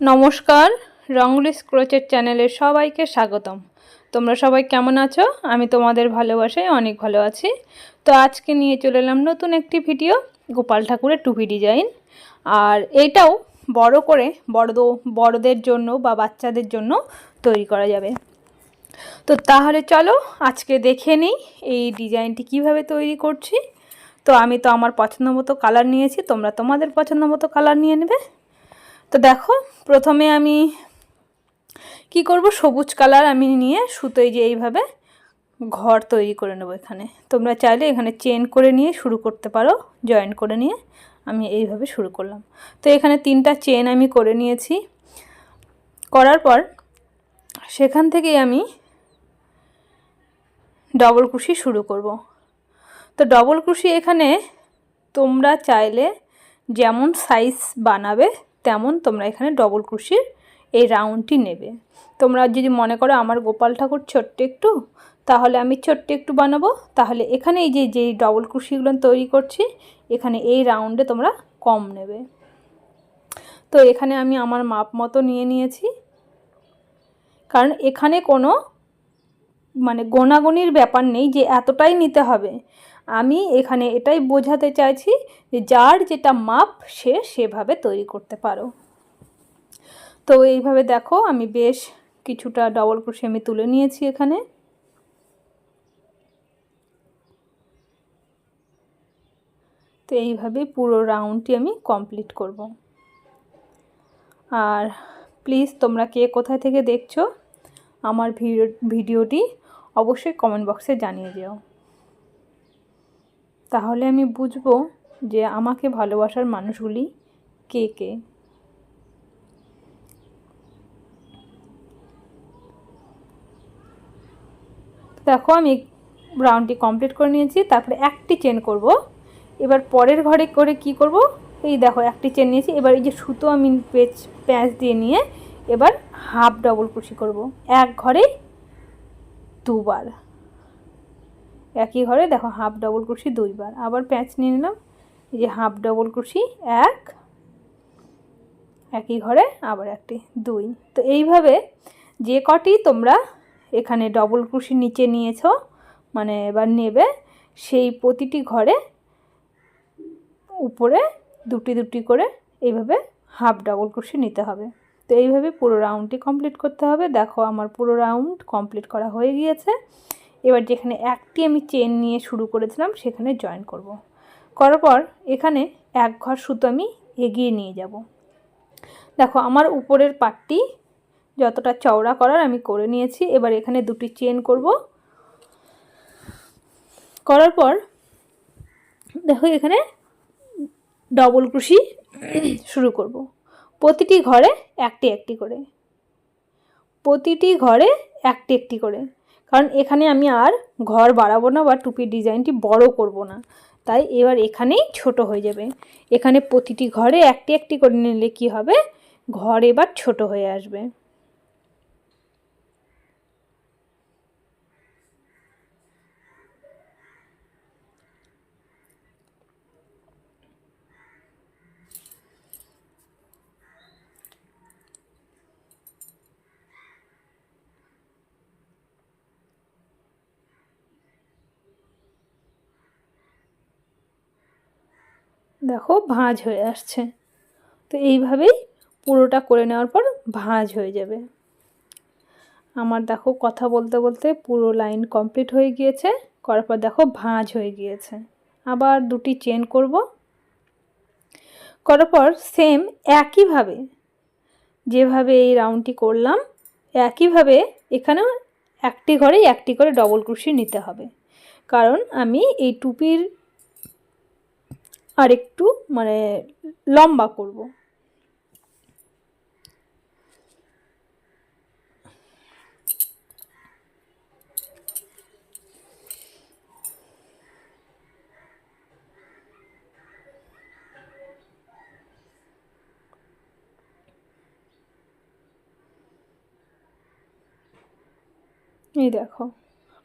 নমস্কার রঙ্গলি স্ক্রোচের চ্যানেলে সবাইকে স্বাগতম। তোমরা সবাই কেমন আছো? আমি তোমাদের ভালোবাসায় অনেক ভালো আছি। তো আজকে নিয়ে চলে এলাম নতুন একটি ভিডিও, গোপাল ঠাকুরের টুপি ডিজাইন। আর এটাও বড় করে বড় বড়দের জন্য বা বাচ্চাদের জন্য তৈরি করা যাবে। তো তাহলে চলো আজকে দেখে নিই এই ডিজাইনটি কীভাবে তৈরি করছি। তো আমি তো আমার পছন্দ মতো কালার নিয়েছি, তোমরা তোমাদের পছন্দ মতো কালার নিয়ে নেবে। তো দেখো, প্রথমে আমি কি করব? সবুজ কালার আমি নিয়ে সুতোয় যে এইভাবে ঘর তৈরি করে নেব এখানে। তোমরা চাইলে এখানে চেন করে নিয়ে শুরু করতে পারো, জয়েন করে নিয়ে আমি এইভাবে শুরু করলাম। তো এখানে তিনটা চেন আমি করে নিয়েছি। করার পর সেখান থেকেই আমি ডবল কুশি শুরু করব। তো ডবল কুশি এখানে তোমরা চাইলে যেমন সাইজ বানাবে তেমন তোমরা এখানে ডবল ক্রুশির এই রাউন্ডটি নেবে। তোমরা যদি মনে করো আমার গোপাল ঠাকুর ছোট্ট একটু, তাহলে আমি ছোট্ট একটু বানাবো। তাহলে এখানে এই যে যে ডবল ক্রুশিগুলো তৈরি করছি, এখানে এই রাউন্ডে তোমরা কম নেবে। তো এখানে আমি আমার মাপ মতো নিয়ে নিয়েছি। কারণ এখানে কোনো মানে গোনাগুনির ব্যাপার নেই যে এতটাই নিতে হবে। আমি এখানে এটাই বোঝাতে চাইছি যে যার যেটা মাপ সে সেভাবে তৈরি করতে পারো। তো এইভাবে দেখো আমি বেশ কিছুটা ডবল ক্রোশে আমি তুলে নিয়েছি এখানে। তো এইভাবে পুরো রাউন্ডটি আমি কমপ্লিট করব। আর প্লিজ তোমরা কে কোথায় থেকে দেখছ আমার ভিডিওটি অবশ্যই কমেন্ট বক্সে জানিয়ে দিও। তাহলে আমি বুঝব যে আমাকে ভালোবাসার মানুষগুলি কে কে। দেখো আমি ব্রাউনটি কমপ্লিট করে নিয়েছি, তারপরে একটি চেন করব। এবার পরের ঘরে করে কি করব? এই দেখো একটি চেন নিয়েছি, এবার এই যে সুতো আমি পেঁচ, প্যাঁচ দিয়ে নিয়ে এবার হাফ ডবল কুশি করব। এক ঘরে দুবার। একই ঘরে দেখো হাফ ডবল ক্রুশি দুইবার। আবার প্যাঁচ নিয়ে নিলাম। এই যে হাফ ডবল ক্রুশি এক, একই ঘরে আবার একটি, দুই। তো এইভাবে যে কটি তোমরা এখানে ডবল ক্রুশি নিচে নিয়েছ মানে এবার নেবে, সেই প্রতিটি ঘরে উপরে দুটি দুটি করে এইভাবে হাফ ডবল ক্রুশি নিতে হবে। তো এইভাবে পুরো রাউন্ডটি কমপ্লিট করতে হবে। দেখো আমার পুরো রাউন্ড কমপ্লিট করা হয়ে গিয়েছে। এবার যেখানে একটি আমি চেন নিয়ে শুরু করেছিলাম, সেখানে জয়েন করব। করার পর এখানে এক ঘর সুতো আমি এগিয়ে নিয়ে যাব। দেখো আমার উপরের পাটটি যতটা চওড়া করার আমি করে নিয়েছি। এবার এখানে দুটি চেন করব। করার পর দেখো এখানে ডবল ক্রুশি শুরু করব। প্রতিটি ঘরে একটি একটি করে। প্রতিটি ঘরে একটি একটি করে। কারণ এখানে আমি আর ঘর বাড়াবো না বা টুপির ডিজাইনটি বড় করব না। তাই এবার এখানেই ছোট হয়ে যাবে। এখানে প্রতিটি ঘরে একটি একটি করে নিলে কি হবে? ঘর এবার ছোট হয়ে আসবে। দেখো, ভাঁজ হয়ে আসছে। তো এইভাবেই পুরোটা করে নেওয়ার পর ভাঁজ হয়ে যাবে। আমার দেখো, কথা বলতে বলতে পুরো লাইন কমপ্লিট হয়ে গিয়েছে। করার পর দেখো, ভাঁজ হয়ে গিয়েছে। আবার দুটি চেন করব। করার পর সেম একইভাবে যেভাবে এই রাউন্ডটি করলাম, একইভাবে এখানেও একটি ঘরে একটি করে ডবল ক্রুশি নিতে হবে। কারণ আমি এই টুপির আর একটু মানে লম্বা করব। এই দেখো,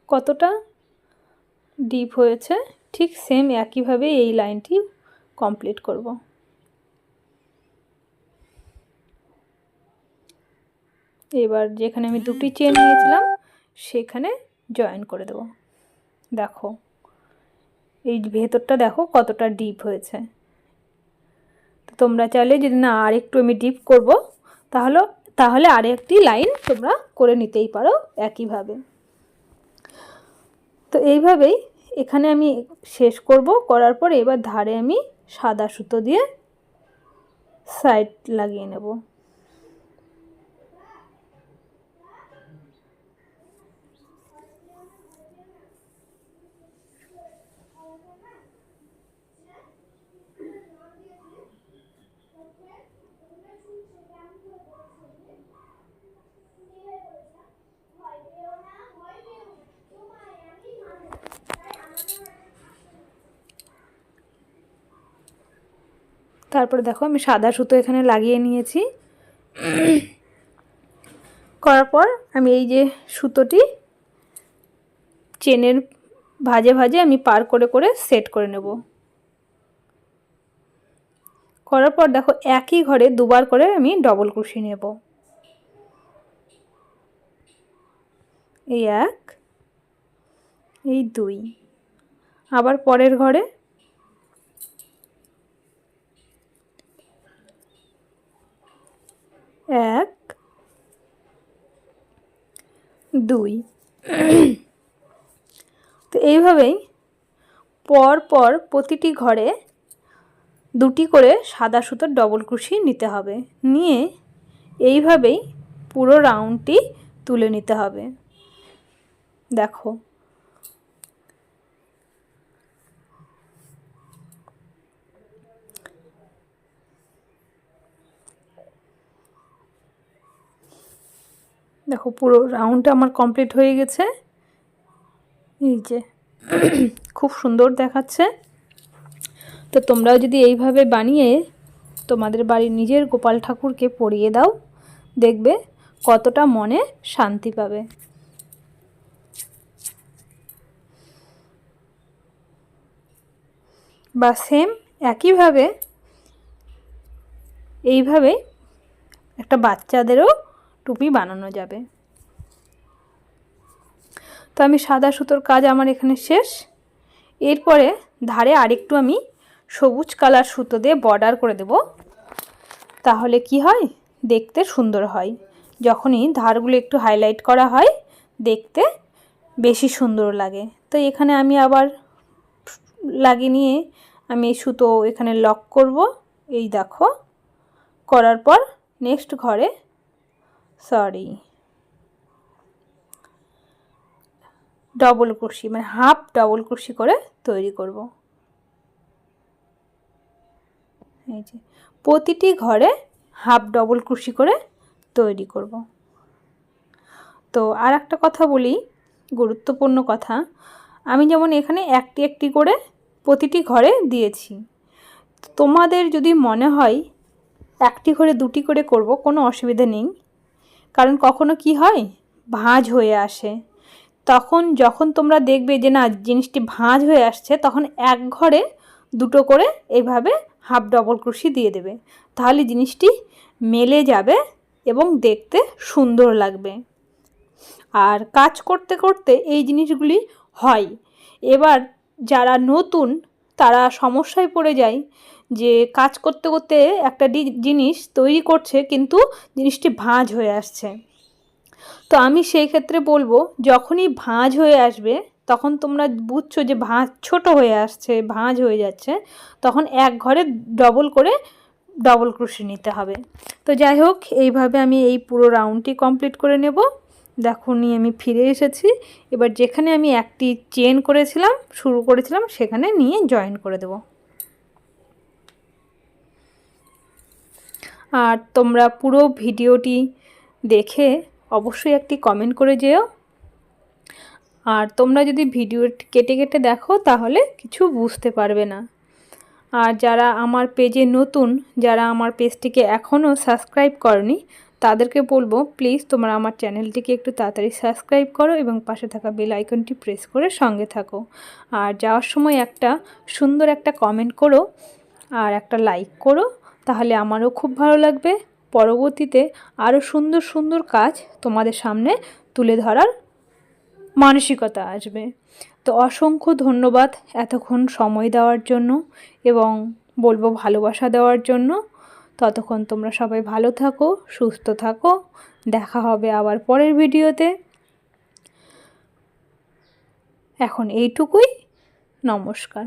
কতটা ডিপ হয়েছে, ঠিক সেম একইভাবে এই লাইনটি কমপ্লিট করব। এবার যেখানে আমি দুটি চেন নিয়েছিলাম, সেখানে জয়েন করে দেবো। দেখো, এই ভেতরটা দেখো কতটা ডিপ হয়েছে। তো তোমরা চাইলে যদি না আর একটু আমি ডিপ করব, তাহলে তাহলে আর একটি লাইন তোমরা করে নিতেই পারো একইভাবে। তো এইভাবেই এখানে আমি শেষ করব, করার পর এবার ধারে আমি সাদা সুতো দিয়ে সাইড লাগিয়ে নেব। তারপরে দেখো আমি সাদা সুতো এখানে লাগিয়ে নিয়েছি। করার পর আমি এই যে সুতোটি চেনের ভাজে ভাজে আমি পার করে করে সেট করে নেব। করার পর দেখো একই ঘরে দুবার করে আমি ডবল ক্রুশি নেব। এই এক, এই দুই। আবার পরের ঘরে এক, দুই। তো এইভাবেই পর পর প্রতিটি ঘরে দুটি করে সাদা সুতোর ডবল ক্রুশি নিতে হবে। নিয়ে এইভাবেই পুরো রাউন্ডটি তুলে নিতে হবে। দেখো। দেখো, পুরো রাউন্ডটা আমার কমপ্লিট হয়ে গেছে। এই যে, খুব সুন্দর দেখাচ্ছে। তো তোমরাও যদি এইভাবে বানিয়ে তোমাদের বাড়ির নিজের গোপাল ঠাকুরকে পরিয়ে দাও, দেখবে কতটা মনে শান্তি পাবে। বা সেম একইভাবে, এইভাবে একটা বাচ্চাদেরও টুপি বানানো যাবে। তো আমি সাদা সুতোর কাজ আমার এখানে শেষ। এরপরে ধারে আরেকটু আমি সবুজ কালার সুতো দিয়ে বর্ডার করে দেব। তাহলে কি হয়? দেখতে সুন্দর হয়। যখনই ধারগুলো একটু হাইলাইট করা হয়, দেখতে বেশি সুন্দর লাগে। তো এখানে আমি আবার লাগিয়ে নিয়ে আমি এই সুতো এখানে লক করব। এই দেখো, করার পর নেক্সট ঘরে সরি ডবল কুর্সি মানে হাফ ডবল কুর্সি করে তৈরি করব। এই যে, প্রতিটি ঘরে হাফ ডবল কুর্সি করে তৈরি করব। তো আর একটা কথা বলি, গুরুত্বপূর্ণ কথা। আমি যেমন এখানে একটি একটি করে প্রতিটি ঘরে দিয়েছি। তোমাদের যদি মনে হয় একটি ঘরে দুটি করে করব, কোনো অসুবিধা নেই। কারণ কখনো কি হয়? ভাঁজ হয়ে আসে। তখন যখন তোমরা দেখবে যে, না, জিনিসটি ভাঁজ হয়ে আসছে, তখন এক ঘরে দুটো করে এইভাবে হাফ ডবল ক্রুশি দিয়ে দেবে। তাহলে জিনিসটি মেলে যাবে এবং দেখতে সুন্দর লাগবে। আর কাজ করতে করতে এই জিনিসগুলি হয়। এবার যারা নতুন তারা সমস্যায় পড়ে যায় যে কাজ করতে করতে একটা জিনিস তৈরি করছে কিন্তু জিনিসটি ভাঁজ হয়ে আসছে। তো আমি সেই ক্ষেত্রে বলব, যখনই ভাঁজ হয়ে আসবে, তখন তোমরা বুঝছ যে ভাঁজ ছোট হয়ে আসছে, ভাঁজ হয়ে যাচ্ছে, তখন এক ঘরে ডবল করে ডবল ক্রুশি নিতে হবে। তো যাই হোক, এইভাবে আমি এই পুরো রাউন্ডটি কমপ্লিট করে নেব। দেখো নিয়ে আমি ফিরে এসেছি। এবার যেখানে আমি একটি চেন করেছিলাম, শুরু করেছিলাম, সেখানে নিয়ে জয়েন করে দেব। আর তোমরা পুরো ভিডিওটি দেখে অবশ্যই একটি কমেন্ট করে যেও। আর তোমরা যদি ভিডিও কেটে কেটে দেখো, তাহলে কিছু বুঝতে পারবে না। আর যারা আমার পেজে নতুন, যারা আমার পেজটিকে এখনও সাবস্ক্রাইব করনি তাদেরকে বলব প্লিজ তোমরা আমার চ্যানেলটিকে একটু তাড়াতাড়ি সাবস্ক্রাইব করো এবং পাশে থাকা বেল আইকনটি প্রেস করে সঙ্গে থাকো। আর যাওয়ার সময় একটা সুন্দর একটা কমেন্ট করো আর একটা লাইক করো, তাহলে আমারও খুব ভালো লাগবে। পরবর্তীতে আরও সুন্দর সুন্দর কাজ তোমাদের সামনে তুলে ধরার মানসিকতা আসবে। তো অসংখ্য ধন্যবাদ এতক্ষণ সময় দেওয়ার জন্য এবং বলব ভালোবাসা দেওয়ার জন্য। ততক্ষণ তোমরা সবাই ভালো থাকো, সুস্থ থাকো। দেখা হবে আবার পরের ভিডিওতে। এখন এইটুকুই। নমস্কার।